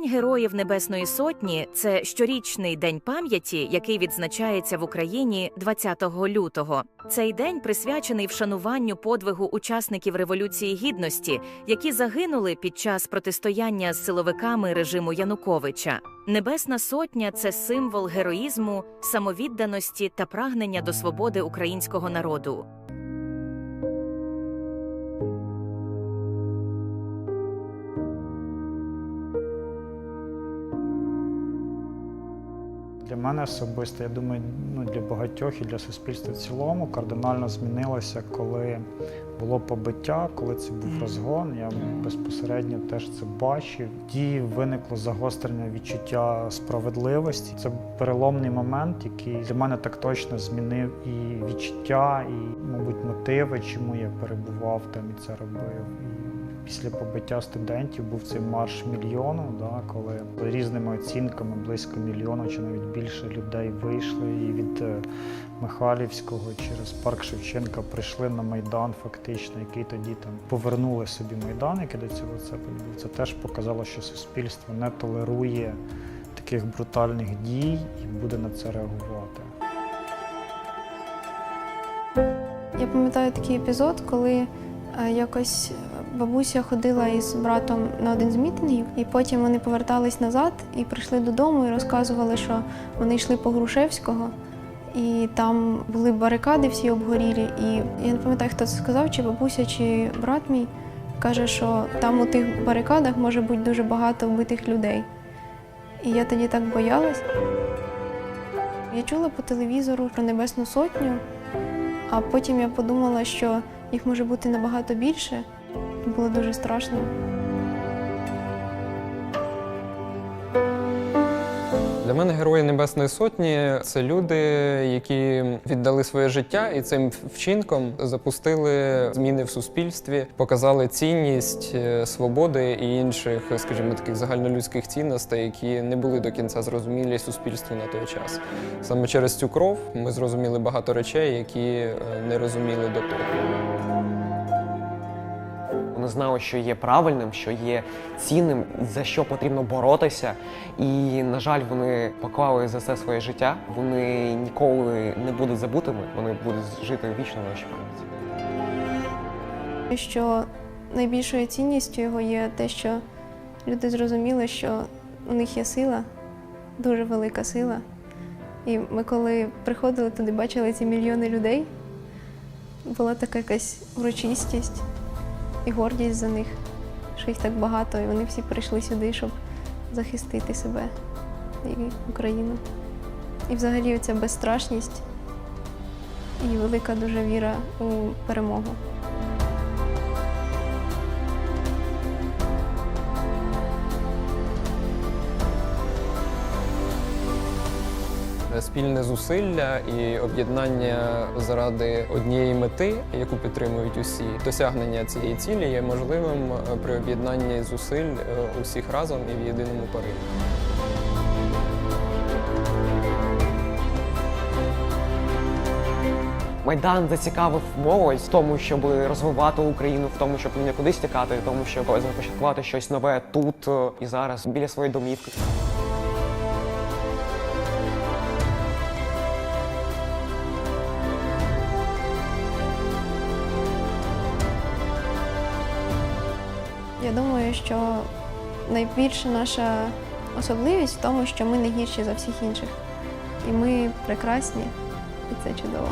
День Героїв Небесної Сотні це щорічний день пам'яті, який відзначається в Україні 20 лютого. Цей день присвячений вшануванню подвигу учасників Революції Гідності, які загинули під час протистояння з силовиками режиму Януковича. Небесна Сотня це символ героїзму, самовідданості та прагнення до свободи українського народу. Для мене особисто, я думаю, ну для багатьох і для суспільства в цілому кардинально змінилося, коли було побиття, коли це був розгон. Я безпосередньо теж це бачив. Тоді виникло загострення відчуття справедливості. Це переломний момент, який для мене так точно змінив і відчуття, і, мабуть, мотиви, чому я перебував там і це робив. Після побиття студентів був цей марш мільйону, да, коли різними оцінками близько мільйону чи навіть більше людей вийшли і від е, Михайлівського через парк Шевченка прийшли на Майдан, фактично, який тоді там повернули собі Майдан, який до цього це був. Це теж показало, що суспільство не толерує таких брутальних дій і буде на це реагувати. Я пам'ятаю такий епізод, коли е, якось бабуся ходила із братом на один з мітингів, і потім вони повертались назад і прийшли додому і розказували, що вони йшли по Грушевського, і там були барикади всі обгорілі. І я не пам'ятаю, хто це сказав, чи бабуся, чи брат мій каже, що там у тих барикадах може бути дуже багато вбитих людей. І я тоді так боялась. Я чула по телевізору про Небесну Сотню, а потім я подумала, що їх може бути набагато більше. Було дуже страшно. Для мене герої Небесної Сотні це люди, які віддали своє життя і цим вчинком запустили зміни в суспільстві, показали цінність е, свободи і інших, скажімо, таких загальнолюдських цінностей, які не були до кінця зрозумілі суспільству на той час. Саме через цю кров ми зрозуміли багато речей, які е, не розуміли до того. Вони знали, що є правильним, що є цінним, за що потрібно боротися. І, на жаль, вони поклали за це своє життя. Вони ніколи не будуть забутими, вони будуть жити вічно в нашій пам'яті. Що найбільшою цінністю його є те, що люди зрозуміли, що у них є сила, дуже велика сила. І ми, коли приходили туди, бачили ці мільйони людей, була така якась урочистість і гордість за них, що їх так багато, і вони всі прийшли сюди, щоб захистити себе і Україну. І взагалі ця безстрашність і велика дуже віра у перемогу. Спільне зусилля і об'єднання заради однієї мети, яку підтримують усі, досягнення цієї цілі є можливим е, при об'єднанні зусиль е, усіх разом і в єдиному пориві. Майдан зацікавив молодь в тому, щоб розвивати Україну, в тому, щоб не кудись тікати, в тому, щоб започаткувати щось нове тут е, і зараз біля своєї домівки. Я думаю, що найбільша наша особливість в тому, що ми не гірші за всіх інших. І ми прекрасні, і це чудово.